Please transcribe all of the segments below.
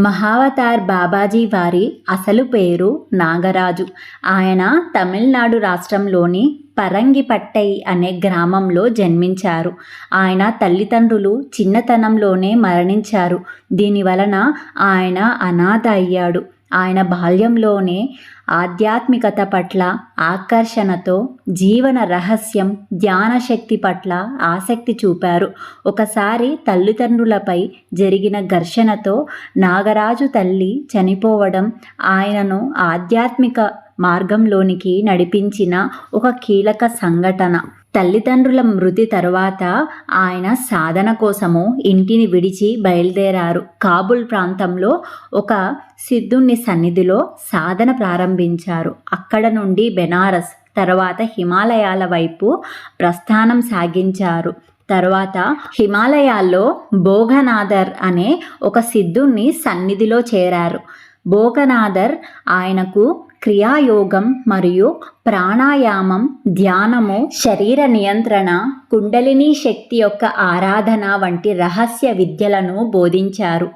మహావతార్ బాబాజీ వారి అసలు పేరు నాగరాజు. ఆయన తమిళనాడు రాష్ట్రంలోని పరంగిపట్టై అనే గ్రామంలో జన్మించారు. ఆయన తల్లిదండ్రులు చిన్నతనంలోనే మరణించారు. దీని వలన ఆయన అనాథ అయ్యాడు. ఆయన బాల్యంలోనే ఆధ్యాత్మికత పట్ల ఆకర్షణతో జీవన రహస్యం ధ్యాన శక్తి పట్ల ఆసక్తి చూపారు. ఒకసారి తల్లిదండ్రులపై జరిగిన ఘర్షణతో నాగరాజు తల్లి చనిపోవడం ఆయనను ఆధ్యాత్మిక మార్గంలోనికి నడిపించిన ఒక కీలక సంఘటన. తల్లిదండ్రుల మృతి తరువాత ఆయన సాధన కోసము ఇంటిని విడిచి బయలుదేరారు. కాబుల్ ప్రాంతంలో ఒక సిద్ధుని సన్నిధిలో సాధన ప్రారంభించారు. అక్కడ నుండి బెనారస్ తర్వాత హిమాలయాల వైపు ప్రస్థానం సాగించారు. తర్వాత హిమాలయాల్లో భోగనాథర్ అనే ఒక సిద్ధుని సన్నిధిలో చేరారు. భోగనాథర్ ఆయనకు క్రియాయోగం మరియు ప్రాణాయామం ధ్యానము శరీర నియంత్రణ కుండలిని శక్తి యొక్క ఆరాధన వంటి రహస్య విద్యలను బోధించారు.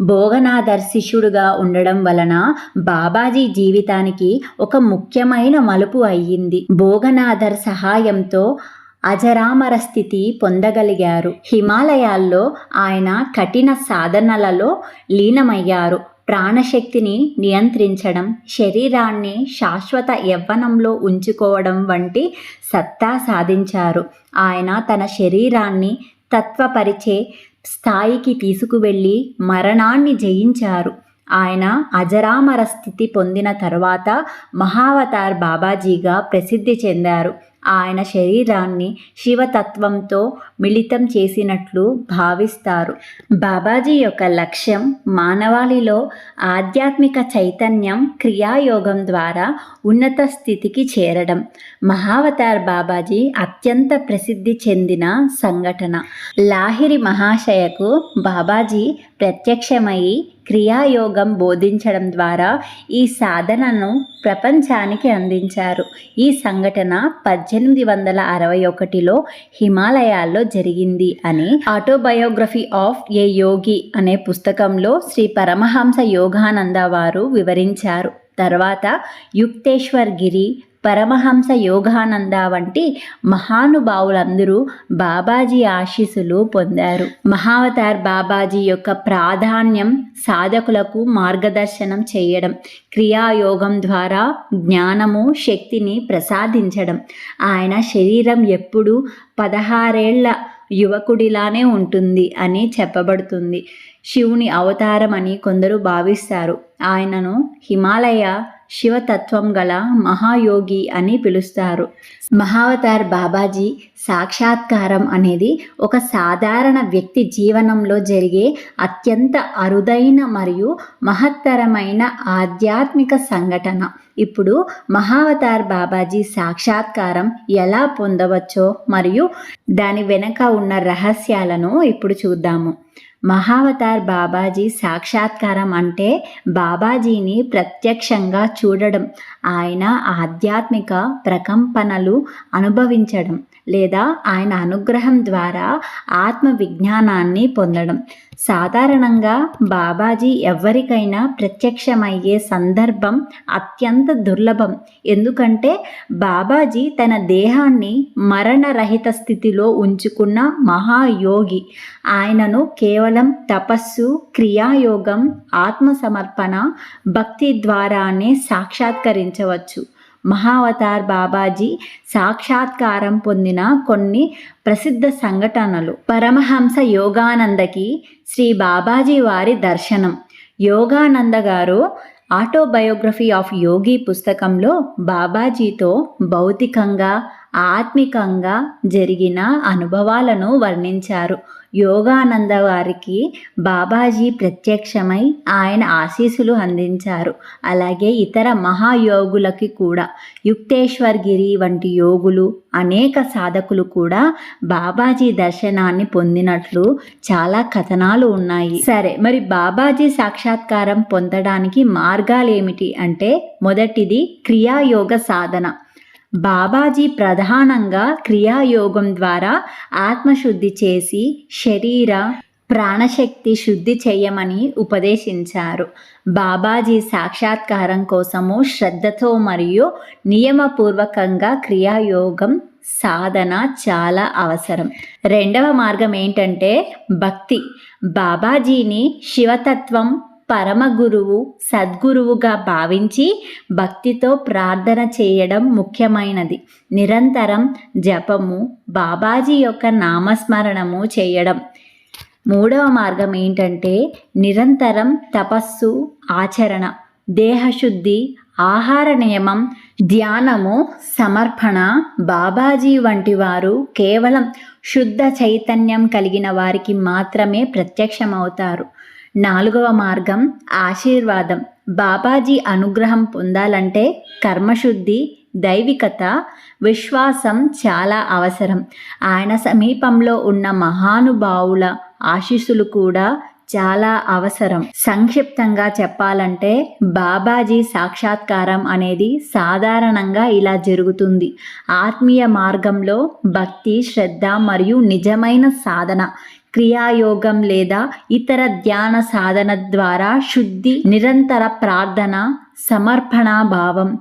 భోగనాథర్ శిష్యుడుగా ఉండడం వలన బాబాజీ జీవితానికి ఒక ముఖ్యమైన మలుపు అయ్యింది. భోగనాథర్ సహాయంతో అజరామర స్థితి పొందగలిగారు. హిమాలయాల్లో ఆయన కఠిన సాధనలలో లీనమయ్యారు. ప్రాణశక్తిని నియంత్రించడం శరీరాన్ని శాశ్వత యవ్వనంలో ఉంచుకోవడం వంటి సత్తా సాధించారు. ఆయన తన శరీరాన్ని తత్వపరిచే స్థాయికి తీసుకువెళ్ళి మరణాన్ని జయించారు. ఆయన అజరామర స్థితి పొందిన తర్వాత మహావతార్ బాబాజీగా ప్రసిద్ధి చెందారు. ఆయన శరీరాన్ని శివతత్వంతో మిళితం చేసినట్లు భావిస్తారు. బాబాజీ యొక్క లక్ష్యం మానవాళిలో ఆధ్యాత్మిక చైతన్యం క్రియాయోగం ద్వారా ఉన్నత స్థితికి చేరడం. మహావతార్ బాబాజీ అత్యంత ప్రసిద్ధి చెందిన సంఘటన. లాహిరి మహాశయకు బాబాజీ ప్రత్యక్షమై క్రియాయోగం బోధించడం ద్వారా ఈ సాధనను ప్రపంచానికి అందించారు. ఈ సంఘటన పద్దెనిమిది వందల అరవై ఒకటిలో హిమాలయాల్లో జరిగింది అని ఆటోబయోగ్రఫీ ఆఫ్ ఏ యోగి అనే పుస్తకంలో శ్రీ పరమహంస యోగానంద వారు వివరించారు. తర్వాత యుక్తేశ్వర్ గిరి పరమహంస యోగానంద వంటి మహానుభావులందరూ బాబాజీ ఆశీస్సులు పొందారు. మహావతార్ బాబాజీ యొక్క ప్రాధాన్యం సాధకులకు మార్గదర్శనం చేయడం క్రియాయోగం ద్వారా జ్ఞానము శక్తిని ప్రసాదించడం. ఆయన శరీరం ఎప్పుడూ పదహారేళ్ళ యువకుడిలానే ఉంటుంది అని చెప్పబడుతుంది. శివుని అవతారం అని కొందరు భావిస్తారు. ఆయనను హిమాలయ శివతత్వం గల మహాయోగి అని పిలుస్తారు. మహావతార్ బాబాజీ సాక్షాత్కారం అనేది ఒక సాధారణ వ్యక్తి జీవనంలో జరిగే అత్యంత అరుదైన మరియు మహత్తరమైన ఆధ్యాత్మిక సంఘటన. ఇప్పుడు మహావతార్ బాబాజీ సాక్షాత్కారం ఎలా పొందవచ్చో మరియు దాని వెనక ఉన్న రహస్యాలను ఇప్పుడు చూద్దాము. మహావతార్ బాబాజీ సాక్షాత్కారం అంటే బాబాజీని ప్రత్యక్షంగా చూడడం ఆయన ఆధ్యాత్మిక ప్రకంపనలు అనుభవించడం లేదా ఆయన అనుగ్రహం ద్వారా ఆత్మ విజ్ఞానాన్ని పొందడం. సాధారణంగా బాబాజీ ఎవరికైనా ప్రత్యక్షమయ్యే సందర్భం అత్యంత దుర్లభం. ఎందుకంటే బాబాజీ తన దేహాన్ని మరణరహిత స్థితిలో ఉంచుకున్న మహాయోగి. ఆయనను కేవలం తపస్సు క్రియాయోగం ఆత్మసమర్పణ భక్తి ద్వారానే సాక్షాత్కరించవచ్చు. మహావతార్ బాబాజీ సాక్షాత్కారం పొందిన కొన్ని ప్రసిద్ధ సంఘటనలు. పరమహంస యోగానందకి శ్రీ బాబాజీ వారి దర్శనం. యోగానంద గారు ఆటోబయోగ్రఫీ ఆఫ్ యోగి పుస్తకంలో బాబాజీతో భౌతికంగా ఆత్మికంగా జరిగిన అనుభవాలను వర్ణించారు. యోగానంద వారికి బాబాజీ ప్రత్యక్షమై ఆయన ఆశీస్సులు అందించారు. అలాగే ఇతర మహాయోగులకి కూడా యుక్తేశ్వర్ గిరి వంటి యోగులు అనేక సాధకులు కూడా బాబాజీ దర్శనాన్ని పొందినట్లు చాలా కథనాలు ఉన్నాయి. సరే మరి బాబాజీ సాక్షాత్కారం పొందడానికి మార్గాలు ఏమిటి అంటే మొదటిది క్రియాయోగ సాధన. బాబాజీ ప్రధానంగా క్రియాయోగం ద్వారా ఆత్మశుద్ధి చేసి శరీర ప్రాణశక్తి శుద్ధి చేయమని ఉపదేశించారు. బాబాజీ సాక్షాత్కారం కోసము శ్రద్ధతో మరియు నియమపూర్వకంగా క్రియాయోగం సాధన చాలా అవసరం. రెండవ మార్గం ఏంటంటే భక్తి. బాబాజీని శివతత్వం పరమ గురువు సద్గురువుగా భావించి భక్తితో ప్రార్థన చేయడం ముఖ్యమైనది. నిరంతరం జపము బాబాజీ యొక్క నామస్మరణము చేయడం. మూడవ మార్గం ఏంటంటే నిరంతరం తపస్సు ఆచరణ. దేహశుద్ధి ఆహార నియమం ధ్యానము సమర్పణ బాబాజీ వంటి వారు కేవలం శుద్ధ చైతన్యం కలిగిన వారికి మాత్రమే ప్రత్యక్షమవుతారు. నాలుగవ మార్గం ఆశీర్వాదం. బాబాజీ అనుగ్రహం పొందాలంటే కర్మశుద్ధి దైవికత విశ్వాసం చాలా అవసరం. ఆయన సమీపంలో ఉన్న మహానుభావుల ఆశీస్సులు కూడా చాలా అవసరం. సంక్షిప్తంగా చెప్పాలంటే బాబాజీ సాక్షాత్కారం అనేది సాధారణంగా ఇలా జరుగుతుంది. ఆత్మీయ మార్గంలో భక్తి శ్రద్ధ మరియు నిజమైన సాధన క్రియాయోగం లేదా ఇతర ధ్యాన సాధన ద్వారా శుద్ధి నిరంతర ప్రార్థన సమర్పణ భావం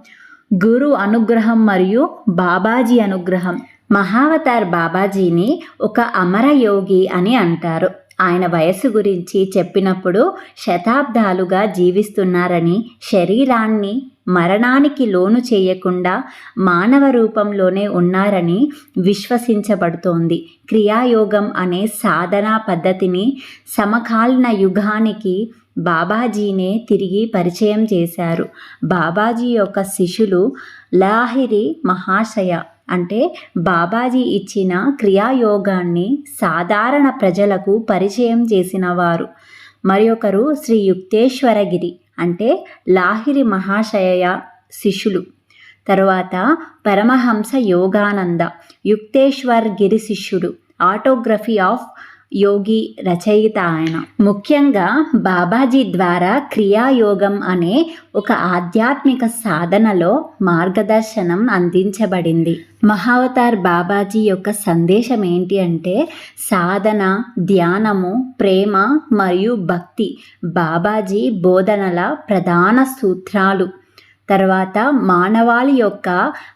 గురు అనుగ్రహం మరియు బాబాజీ అనుగ్రహం. మహావతార్ బాబాజీని ఒక అమరయోగి అని అంటారు. ఆయన వయస్సు గురించి చెప్పినప్పుడు శతాబ్దాలుగా జీవిస్తున్నారని శరీరాన్ని మరణానికి లోను చేయకుండా మానవ రూపంలోనే ఉన్నారని విశ్వసించబడుతోంది. క్రియాయోగం అనే సాధనా పద్ధతిని సమకాలీన యుగానికి బాబాజీనే తిరిగి పరిచయం చేశారు. బాబాజీ యొక్క శిష్యులు లాహిరి మహాశయ అంటే బాబాజీ ఇచ్చిన క్రియాయోగాన్ని సాధారణ ప్రజలకు పరిచయం చేసిన వారు మరి ఒకరు శ్రీ యుక్తేశ్వరగిరి అంటే లాహిరి మహాశయ శిష్యులు. తరువాత పరమహంస యోగానంద యుక్తేశ్వర్ గిరి శిష్యుడు. ఆటోగ్రఫీ ఆఫ్ యోగి రచయిత ఆయన ముఖ్యంగా బాబాజీ ద్వారా క్రియాయోగం అనే ఒక ఆధ్యాత్మిక సాధనలో మార్గదర్శనం అందించబడింది. మహావతార్ బాబాజీ యొక్క సందేశం ఏంటి అంటే సాధన ధ్యానము ప్రేమ మరియు భక్తి బాబాజీ బోధనల ప్రధాన సూత్రాలు. తర్వాత మానవాళి యొక్క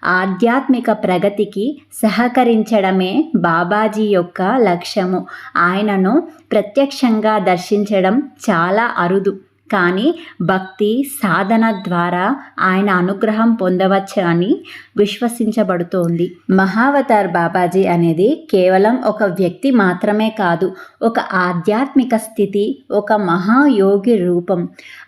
ఆధ్యాత్మిక ప్రగతికి సహకరించడమే బాబాజీ యొక్క లక్ష్యము. ఆయనను ప్రత్యక్షంగా దర్శించడం చాలా అరుదు. కానీ భక్తి సాధన ద్వారా ఆయన అనుగ్రహం పొందవచ్చు అని విశ్వసించబడుతోంది. మహావతార్ బాబాజీ అనేది కేవలం ఒక వ్యక్తి మాత్రమే కాదు ఒక ఆధ్యాత్మిక స్థితి ఒక మహాయోగి రూపం.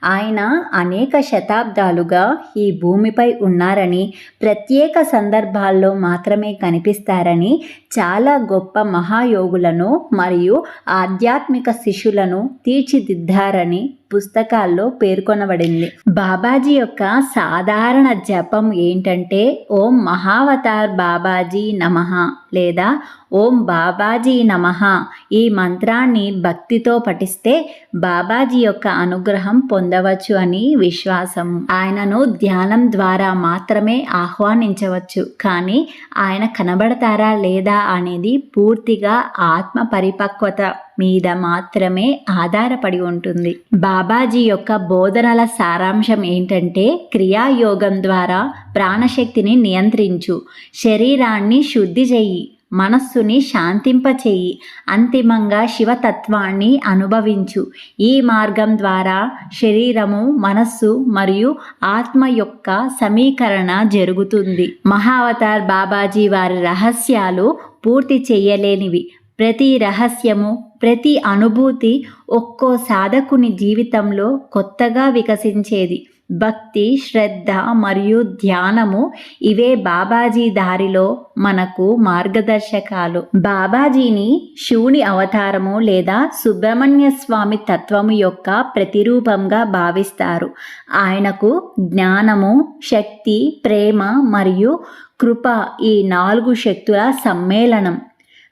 ఆయన అనేక శతాబ్దాలుగా ఈ భూమిపై ఉన్నారని ప్రత్యేక సందర్భాల్లో మాత్రమే కనిపిస్తారని చాలా గొప్ప మహాయోగులను మరియు ఆధ్యాత్మిక శిష్యులను తీర్చిదిద్దారని పుస్తకాల్లో పేర్కొనబడింది. బాబాజీ యొక్క సాధారణ జపం ఏంటంటే ఓం మహావతార్ బాబాజీ నమః లేదా ఓం బాబాజీ నమః. ఈ మంత్రాన్ని భక్తితో పఠిస్తే బాబాజీ యొక్క అనుగ్రహం పొందవచ్చు అని విశ్వాసం. ఆయనను ధ్యానం ద్వారా మాత్రమే ఆహ్వానించవచ్చు. కానీ ఆయన కనబడతారా లేదా అనేది పూర్తిగా ఆత్మ పరిపక్వత మీద మాత్రమే ఆధారపడి ఉంటుంది. బాబాజీ యొక్క బోధనల సారాంశం ఏంటంటే క్రియాయోగం ద్వారా ప్రాణశక్తిని నియంత్రించు. శరీరాన్ని శుద్ధి చెయ్యి. మనస్సుని శాంతింపచేయి. అంతిమంగా శివతత్వాన్ని అనుభవించు. ఈ మార్గం ద్వారా శరీరము మనస్సు మరియు ఆత్మ యొక్క సమీకరణ జరుగుతుంది. మహావతార్ బాబాజీ వారి రహస్యాలు పూర్తి చేయలేనివి. ప్రతి రహస్యము ప్రతి అనుభూతి ఒక్కో సాధకుని జీవితంలో కొత్తగా వికసించేది. భక్తి శ్రద్ధ మరియు ధ్యానము ఇవే బాబాజీ దారిలో మనకు మార్గదర్శకాలు. బాబాజీని శివుని అవతారము లేదా సుబ్రహ్మణ్య స్వామి తత్వము యొక్క ప్రతిరూపంగా భావిస్తారు. ఆయనకు జ్ఞానము శక్తి ప్రేమ మరియు కృప ఈ నాలుగు శక్తుల సమ్మేళనం.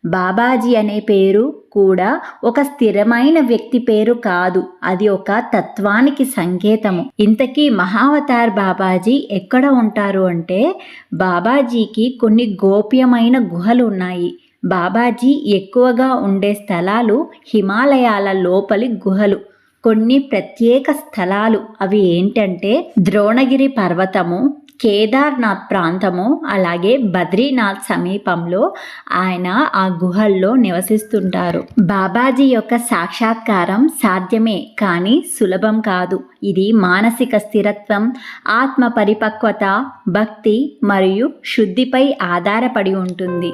బాబాజీ అనే పేరు కూడా ఒక స్థిరమైన వ్యక్తి పేరు కాదు. అది ఒక తత్వానికి సంకేతము. ఇంతకీ మహావతార్ బాబాజీ ఎక్కడ ఉంటారు అంటే బాబాజీకి కొన్ని గోప్యమైన గుహలు ఉన్నాయి. బాబాజీ ఎక్కువగా ఉండే స్థలాలు హిమాలయాల లోపలి గుహలు. కొన్ని ప్రత్యేక స్థలాలు. అవి ఏంటంటే ద్రోణగిరి పర్వతము కేదార్నాథ్ ప్రాంతము అలాగే బద్రీనాథ్ సమీపంలో ఆయన ఆ గుహల్లో నివసిస్తుంటారు. బాబాజీ యొక్క సాక్షాత్కారం సాధ్యమే కానీ సులభం కాదు. ఇది మానసిక స్థిరత్వం ఆత్మ పరిపక్వత భక్తి మరియు శుద్ధిపై ఆధారపడి ఉంటుంది.